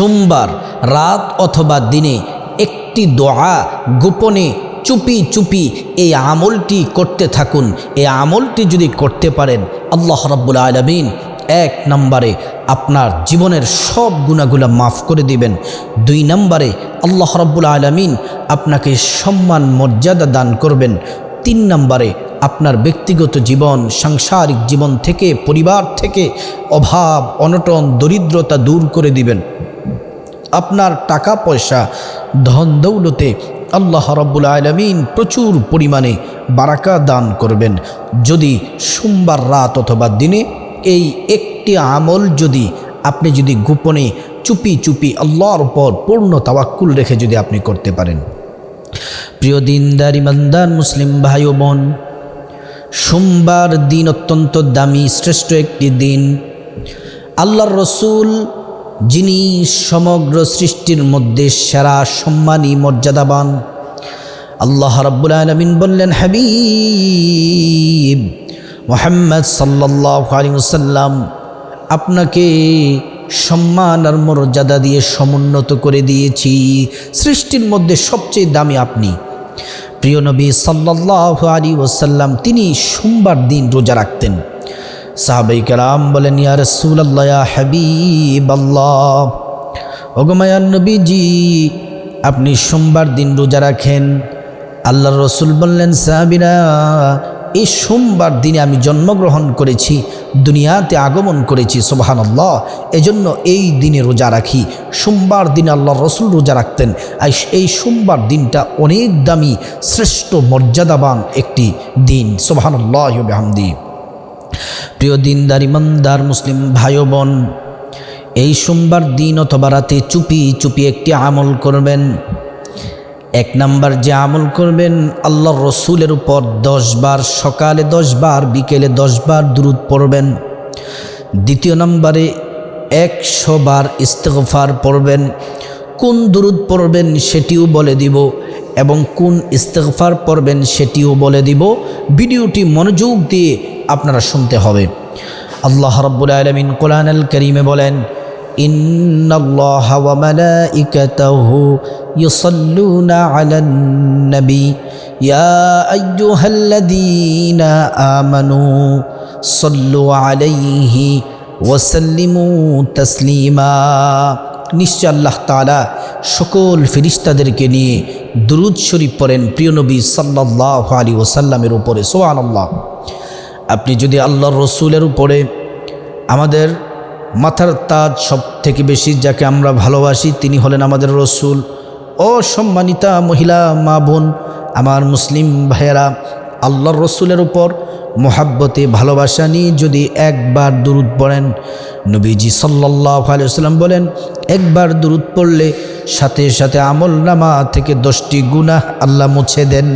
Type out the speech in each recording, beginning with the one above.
সোমবার রাত অথবা দিনে একটি দোয়া গোপনে চুপি চুপি এই আমলটি করতে থাকুন। এই আমলটি যদি করতে পারেন, আল্লাহ রাব্বুল আলমিন এক নম্বরে আপনার জীবনের সব গুণাগুলা মাফ করে দিবেন। দুই নম্বরে আল্লাহ রাব্বুল আলমিন আপনাকে সম্মান, মর্যাদা দান করবেন। তিন নম্বরে আপনার ব্যক্তিগত জীবন, সাংসারিক জীবন থেকে, পরিবার থেকে অভাব, অনটন, দরিদ্রতা দূর করে দিবেন। আপনার টাকা, পয়সা, ধন, দৌলতে আল্লাহ রব্বুল আলমিন প্রচুর পরিমাণে বারাকা দান করবেন। যদি সোমবার রাত অথবা দিনে এই একটি আমল যদি আপনি যদি গোপনে চুপি চুপি আল্লাহর উপর পূর্ণ তাওয়াক্কুল রেখে যদি আপনি করতে পারেন। প্রিয় দিনদার, ইমানদার মুসলিম ভাই ও বোন, সোমবার দিন অত্যন্ত দামি, শ্রেষ্ঠ একটি দিন। আল্লাহর রসুল যিনি সমগ্র সৃষ্টির মধ্যে সেরা সম্মানী মর্যাদাবান। আল্লাহ রাব্বুল আলমিন বললেন, হাবিব, মোহাম্মদ সাল্লাহ আলী সাল্লাম আপনাকে সম্মান আর মর্যাদা দিয়ে সমুন্নত করে দিয়েছি। সৃষ্টির মধ্যে সবচেয়ে দামি আপনি। প্রিয় নবী সাল্লাহ আলী ওসাল্লাম তিনি সোমবার দিন রোজা রাখতেন। সাহাবাই কালাম বলেন, ইয়া রসুল্লাহ হাবিব আল্লাহ ওগমায়ার নবীজি, আপনি সোমবার দিন রোজা রাখেন? আল্লাহ রসুল বললেন, সাহাবিরা, এই সোমবার দিনে আমি জন্মগ্রহণ করেছি, দুনিয়াতে আগমন করেছি সোবাহান আল্লাহ এজন্য এই দিনে রোজা রাখি। সোমবার দিনে আল্লাহ রসুল রোজা রাখতেন। এই সোমবার দিনটা অনেক দামি, শ্রেষ্ঠ মর্যাদাবান একটি দিন সোবাহান আল্লাহ হামদি প্রিয় দিনদার, ইমানদার মুসলিম ভাই বোন, এই সোমবার দিন অথবা রাতে চুপি চুপি একটি আমল করবেন। এক নাম্বার যে আমল করবেন আল্লাহ রসুলের উপর দশ বার, সকালে দশ বার, বিকেলে দশ বার দূরত পড়বেন। দ্বিতীয় নম্বরে একশো বার ইস্তফার পড়বেন। কোন দূরত পড়বেন সেটিও বলে দিব এবং কোন ইস্তফার পড়বেন সেটিও বলে দিব। ভিডিওটি মনোযোগ দিয়ে আপনারা শুনতে হবে আল্লাহ রব্বুল আলমিন কোরআন আল করিমে বলেন إن الله وملائكته يصلون على النبي يا أيها الذين آمنوا صلوا عليه وسلموا تسليما নিশ্চয় আল্লাহ তালা সকল ফিরিস্তাদেরকে নিয়ে দুরুদ শরীফ পড়েন প্রিয় নবী সাল্লাহ আলী ওসাল্লামের উপরে সোহান আল্লাহ আপনি যদি আল্লাহর রসুলের উপরে আমাদের মাথার তাজ সব থেকে বেশি যাকে আমরা ভালোবাসি, তিনি হলেন আমাদের রসুল। অসম্মানিতা মহিলা, মা বোন, আমার মুসলিম ভাইয়েরা, আল্লাহর রসুলের উপর মোহাব্বতে, ভালোবাসা নিয়ে যদি একবার দূরত পড়েন, নবীজি সাল্লাহ আলিয়াল্লাম বলেন, একবার দূরত পড়লে সাথে সাথে আমল নামা থেকে দশটি গুনাহ আল্লাহ মুছে দেন।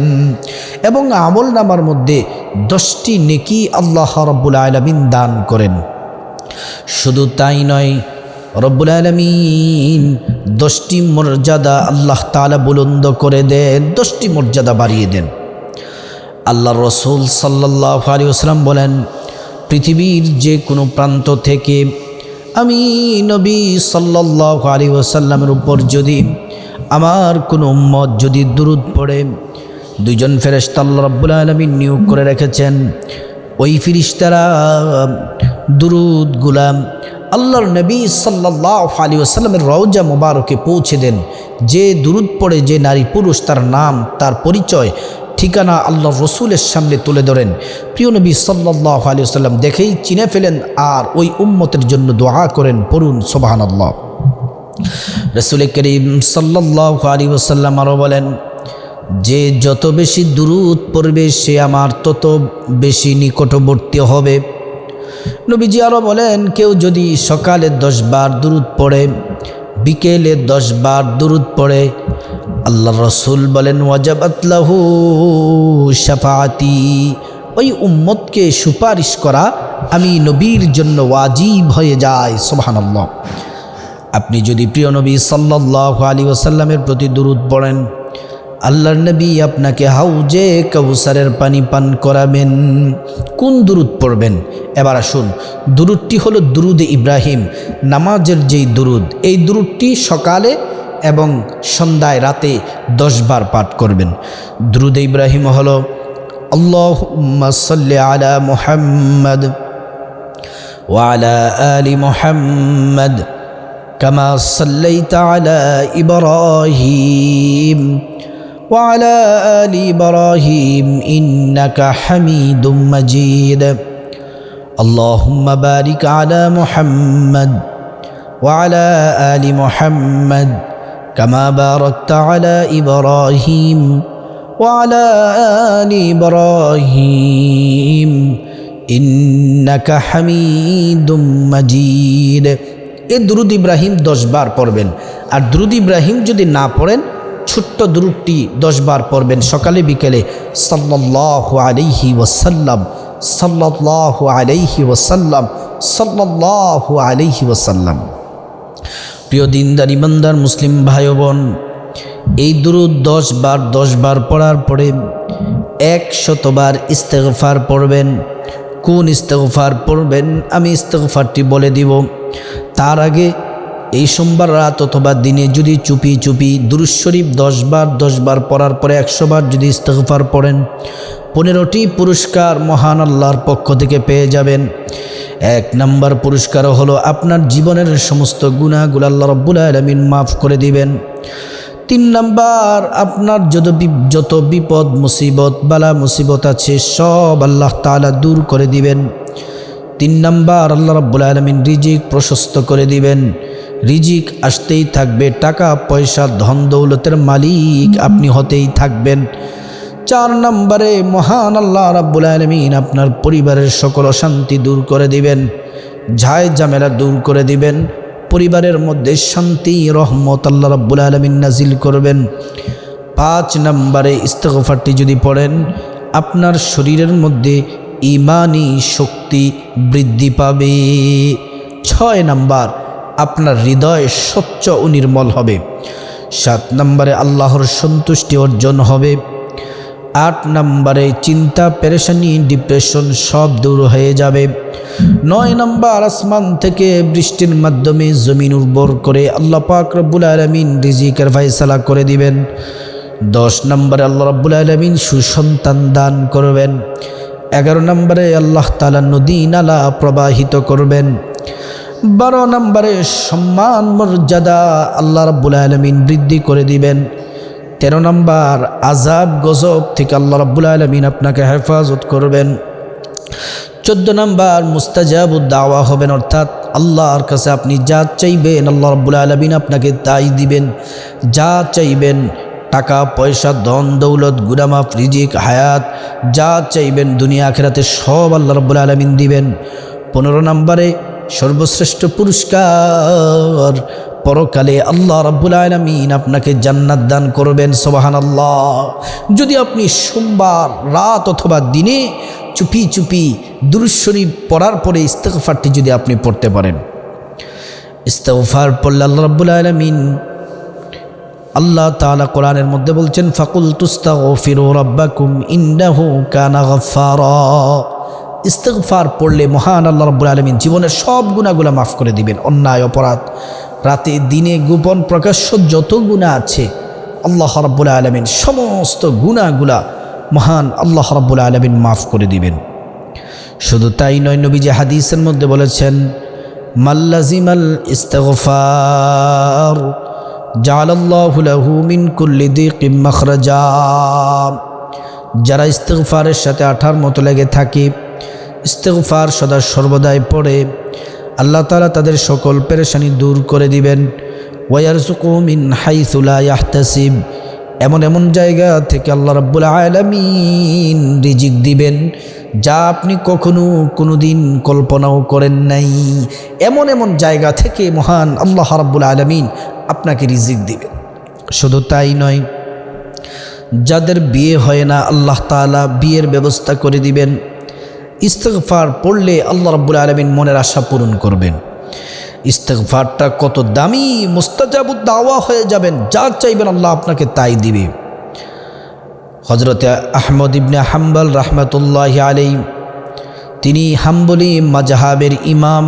এবং আমল নামার মধ্যে দশটি নেকি আল্লাহ রব্বুল আলমিন দান করেন। শুধু তাই নয়, রব্বুল আলমিন দশটি মর্যাদা আল্লাহ তালা বুলন্দ করে দেন, দশটি মর্যাদা বাড়িয়ে দেন। আল্লাহ রসুল সাল্লাহ আলী আসলাম বলেন, পৃথিবীর যে কোনো প্রান্ত থেকে আমি নবী সাল্লাহ আলী ওসাল্লামের উপর যদি আমার কোনো উম্মত যদি দূরত পড়ে, দুইজন ফেরেস্তা আল্লাহ রব্বুল আলমিন নিয়োগ করে রেখেছেন। ওই ফিরিস্তারা দুরুদ গুলাম আল্লাহর নবী সাল্লাহ আলী আসাল্লামের রওজা মোবারকে পৌঁছে দেন। যে দুরুদ পড়ে, যে নারী পুরুষ, তার নাম, তার পরিচয় ঠিকানা আল্লাহ রসুলের সামনে তুলে ধরেন। প্রিয় নবী সাল্লাহ আলী আসাল্লাম দেখেই চিনে ফেলেন আর ওই উম্মতের জন্য দোয়া করেন, পড়ুন সোবাহান আল্লাহ রসুল করিম সাল্লাহ আলী ওসাল্লাম আরও বলেন, যে যত বেশি দূরত পড়বে, সে আমার তত বেশি নিকটবর্তী হবে। নবীজি আরও বলেন, কেউ যদি সকালে দশ বার দূরত পড়ে, বিকেলে দশ বার দূরত পড়ে আল্লাহ রসুল বলেন ওয়াজাবাতলাহু সাফাতি ওই উম্মতকে সুপারিশ করা আমি নবীর জন্য ওয়াজিব হয়ে যায় সোহানাল্লাহ আপনি যদি প্রিয় নবী সাল্লাহ আলী ওসাল্লামের প্রতি দূরত পড়েন, আল্লাহর নবী আপনাকে হাউজে কৌসারের পানি পান করাবেন। কোন দুরুদ পড়বেন? এবার আসুন, দুরুদটি হলো দুরুদ ইব্রাহিম, নামাজের যেই দুরুদ, এই দুরুদটি সকালে এবং সন্ধ্যায় রাতে দশবার পাঠ করবেন দুরুদ ইব্রাহিম হলো আল্লাহ সাল্লি আলা মুহাম্মদ وعلى آل محمد كما صليت على إبراهيم وعلى آل إبراهيم إنك حميد مجيد اللهم بارك على محمد وعلى آل محمد كما باركت على إبراهيم وعلى آل إبراهيم ইন্নাকা হামিদুম মাজিদ এ দুরুদ ইব্রাহিম দশবার পড়বেন আর দুরুদ ইব্রাহিম যদি না পড়েন ছোট্ট দুরুদটি দশবার পড়বেন সকালে বিকেলে সাল্লাহ আলাইহি ওয়াসাল্লাম সাল্লাহ আলাইহি ওয়াসাল্লাম সাল্লাহ আলাইহি ওয়াসাল্লাম প্রিয় দিনদার, ইমানদার মুসলিম ভাই বোন এই দুরুদ দশ বার দশ বার পড়ার পরে একশতবার ইস্তেগফার পড়বেন। কোন ইস্তেগফার পড়বেন? আমি ইস্তেগফারটি বলে দিব। তার আগে এই সোমবার রাত অথবা দিনে যদি চুপি চুপি দুরুশরীফ দশবার দশবার পড়ার পরে একশোবার যদি ইস্তেগফার পড়েন, পনেরোটি পুরস্কার মহান আল্লাহর পক্ষ থেকে পেয়ে যাবেন। এক নম্বর পুরস্কার হলো আপনার জীবনের সমস্ত গুণাগুলো আল্লাহ রব্বুল আলমিন মাফ করে দিবেন। তিন নাম্বার, আপনার যত যত বিপদ, মুসিবত, বালা, মুসিবত আছে, সব আল্লাহ তালা দূর করে দিবেন। তিন নাম্বার, আল্লাহ রব্বুল আলমিন রিজিক প্রশস্ত করে দিবেন। রিজিক আসতেই থাকবে, টাকা, পয়সা ধন দৌলতের মালিক আপনি হতেই থাকবেন। চার নম্বরে, মহান আল্লাহ রাব্বুল আলমিন আপনার পরিবারের সকল অশান্তি দূর করে দিবেন, ঝায় জামেলা দূর করে দিবেন, পরিবারের মধ্যে শান্তি, রহমত আল্লাহ রাব্বুল আলমিন নাজিল করবেন। পাঁচ নম্বরে ইস্তফারটি যদি পড়েন, আপনার শরীরের মধ্যে ইমানি শক্তি বৃদ্ধি পাবে। ছয় নাম্বার, আপনার হৃদয় স্বচ্ছ ও নির্মল হবে। সাত নম্বরে, আল্লাহর সন্তুষ্টি অর্জন হবে। আট নম্বরে চিন্তা, পেরেশানি ডিপ্রেশন সব দূর হয়ে যাবে। নয় নম্বর, আসমান থেকে বৃষ্টির মাধ্যমে জমিন উর্বর করে আল্লাহ পাক রব্বুল আলমিন রিজিকের ফাইসালা করে দিবেন। দশ নম্বরে আল্লাহ রব্বুল আলমিন সুসন্তান দান করবেন। এগারো নম্বরে আল্লাহ তালা নদী, নালা প্রবাহিত করবেন। বারো নম্বরে সম্মান, মর্যাদা আল্লাহ রব্বুল আলমিন বৃদ্ধি করে দিবেন। তেরো নম্বর আজাব গজব থেকে আল্লাহ রব্বুল আলমিন আপনাকে হেফাজত করবেন। চোদ্দ নম্বর, মুস্তাজাবুদ দাওয়া হবেন, অর্থাৎ আল্লাহর কাছে আপনি যা চাইবেন আল্লাহ রব্বুল আলমিন আপনাকে তাই দিবেন। যা চাইবেন টাকা, পয়সা, ধন, দৌলত গুরামাফ রিজিক, হায়াত, যা চাইবেন দুনিয়া, আখেরাতে সব আল্লাহ রব্বুল আলমিন দিবেন। পনেরো নম্বরে সর্বশ্রেষ্ঠ পুরস্কার। পরকালে আল্লাহ রাব্বুল আলমিন আপনাকে জান্নাত দান করবেন সোবাহান আল্লাহ যদি আপনি সোমবার রাত অথবা দিনে চুপি চুপি দুরুশরীফ পড়ার পরে ইস্তফারটি যদি আপনি পড়তে পারেন। ইস্তফার পড়লে আল্লাহ রাব্বুল আলমিন আল্লাহ তালা কোরআনের মধ্যে বলছেন ফাকুল তুস্তা ও ফিরো রব্বাকুম ইন্দাহু কানা গফারা ইস্তফার পড়লে মহান আল্লাহ রব্বুল আলমিন জীবনের সব গুণাগুলা মাফ করে দিবেন। অন্যায়, অপরাধ, রাতে, দিনে, গোপন প্রকাশ্য যত গুণা আছে, আল্লাহ রব্বুল আলমিন সমস্ত গুণাগুলা মহান আল্লাহ রব্বুল আলমিন মাফ করে দিবেন। শুধু তাই নয়, নবী যে হাদিসের মধ্যে বলেছেন মাল্লাজিমাল মখরাজা। যারা ইস্তফারের সাথে আঠার মতো লেগে থাকে ইস্তফার সদা সর্বদাই পড়ে। আল্লাহ তালা তাদের সকল পেরেশানি দূর করে দিবেন। ওয়ারসুকুমিন হাইসুলা ইয়াহতাসিব। এমন এমন জায়গা থেকে আল্লাহ রাব্বুল আলমিন রিজিক দিবেন, যা আপনি কখনো কোনো দিন কল্পনাও করেন নাই। এমন এমন জায়গা থেকে মহান আল্লাহ রাব্বুল আলমিন আপনাকে রিজিক দিবেন। শুধু তাই নয়, যাদের বিয়ে হয় না, আল্লাহ তালা বিয়ের ব্যবস্থা করে দিবেন। ইস্তফার পড়লে আল্লাহ রাব্বুল আলমিন মনের আশা পূরণ করবেন। ইস্তফারটা কত দামি, মুস্তাজাবুদ দাওয়া হয়ে যাবেন, যা চাইবেন আল্লাহ আপনাকে তাই দিবে। হজরতে আহমদ ইবনে হাম্বল রহমতুল্লাহ আলাই তিনি হাম্বলি মাজহাবের ইমাম,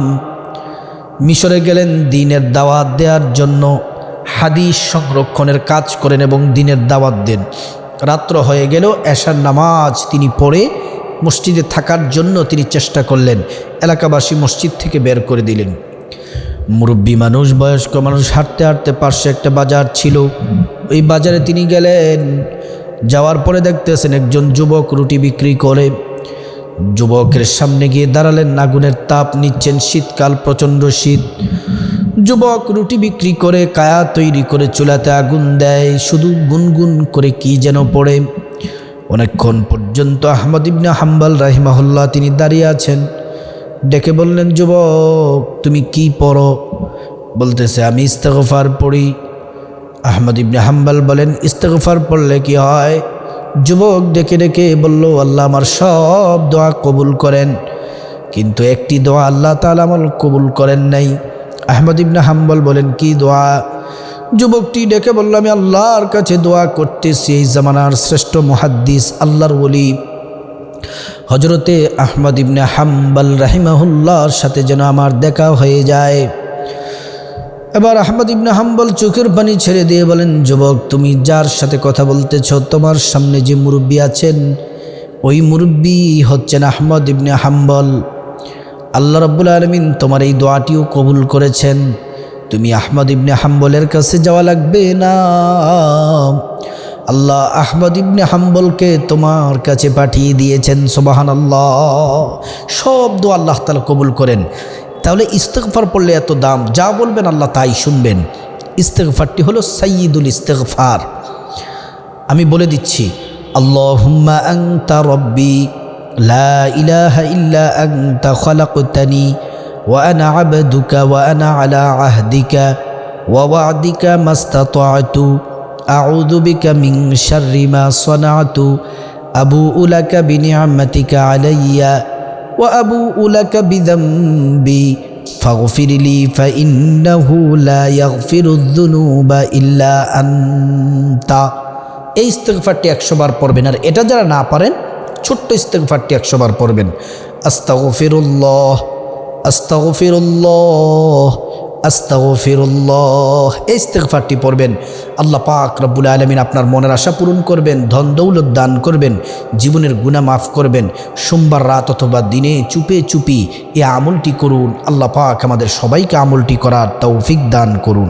মিশরে গেলেন দিনের দাওয়াত দেওয়ার জন্য, হাদিস সংরক্ষণের কাজ করেন এবং দিনের দাওয়াত দেন। রাত্র হয়ে গেল, এশার নামাজ তিনি পড়ে মসজিদে থাকার জন্য তিনি চেষ্টা করলেন এলাকাবাসী মসজিদ থেকে বের করে দিলেন। মুরব্বী মানুষ, বয়স্ক মানুষ হাঁটতে হাঁটতে পার্শ্বে একটা বাজার ছিল। ওই বাজারে তিনি গেলেন। যাওয়ার পরে দেখতেছেন একজন যুবক রুটি বিক্রি করে। যুবকের সামনে গিয়ে দাঁড়ালেন, আগুনের তাপ নিচ্ছেন, শীতকাল, প্রচণ্ড শীত। যুবক রুটি বিক্রি করে কায়া তৈরি করে চুলাতে আগুন দেয়, শুধু গুনগুন করে কি যেন পড়ে। অনেকক্ষণ পর্যন্ত আহমদ ইবনে হাম্বাল রাহিমাহুল্লাহ তিনি দাঁড়িয়ে আছেন। ডেকে বললেন, যুবক, তুমি কি পড়ো? বলতেছে, আমি ইস্তেগফার পড়ি। আহমদ ইবনে হাম্বাল বলেন, ইস্তেগফার পড়লে কি হয়? যুবক ডেকে ডেকে বলল, আল্লাহ আমার সব দোয়া কবুল করেন। কিন্তু একটি দোয়া আল্লাহ তালা আমল কবুল করেন নাই। আহমদ ইবনে হাম্বল বলেন, কি দোয়া? যুবকটি ডেকে বলল, আমি আল্লাহর কাছে দোয়া করতেছি, এই জামানার শ্রেষ্ঠ মহাদ্দিস, আল্লাহর বলি হজরতে আহমদ ইবনে হাম্বাল রাহিমাহুল্লাহর সাথে যেন আমার দেখা হয়ে যায়। এবার আহমদ ইবনে হাম্বল চোখের পানি ছেড়ে দিয়ে বলেন, যুবক, তুমি যার সাথে কথা বলতেছ, তোমার সামনে যে মুরব্বী আছেন, ওই মুরব্বী হচ্ছেন আহমদ ইবনে হাম্বল। আল্লাহ রব্বুল আলমিন তোমার এই দোয়াটিও কবুল করেছেন। তুমি আহমদ ইবনে হাম্বলের কাছে যাওয়া লাগবে না? আল্লাহ আহমদ ইবনে হাম্বলকে তোমার কাছে পাঠিয়ে দিয়েছেন সোবাহান আল্লাহ সব দো আল্লাহ তালা কবুল করেন। তাহলে ইস্তেকফার পড়লে এত দাম, যা বলবেন আল্লাহ তাই শুনবেন। ইস্তেকফারটি হলো সাইয়দুল ইস্তেকফার আমি বলে দিচ্ছি, আল্লাহুম্মা আংতা রব্বি, লা ইলাহা ইল্লা আংতা খলাকতানি وأنا عبدك وأنا على عهدك ووعدك ما استطعت أعوذ بك من شر ما صنعت أبوء لك بنعمتك عليّ وأبوء لك بذنبي فاغفر لي فإنه لا يغفر الذنوب إلا أنت এই ইস্তেগফারটি একশো বার পড়বেন আর এটা যারা না পারেন ছোট্ট ইস্তেগফারটি একশো বার পড়বেন আস্তাগফিরুল্লাহ আস্তাগফিরুল্লাহ আস্তাগফিরুল্লাহ। এই ইস্তেগফারটি পড়বেন। আল্লাহ পাক রব্বুল আলমিন আপনার মনের আশা পূরণ করবেন, ধন দৌলত দান করবেন, জীবনের গুণা মাফ করবেন। সোমবার রাত অথবা দিনে চুপে চুপি এ আমলটি করুন। আল্লাহ পাক আমাদের সবাইকে আমলটি করার তৌফিক দান করুন।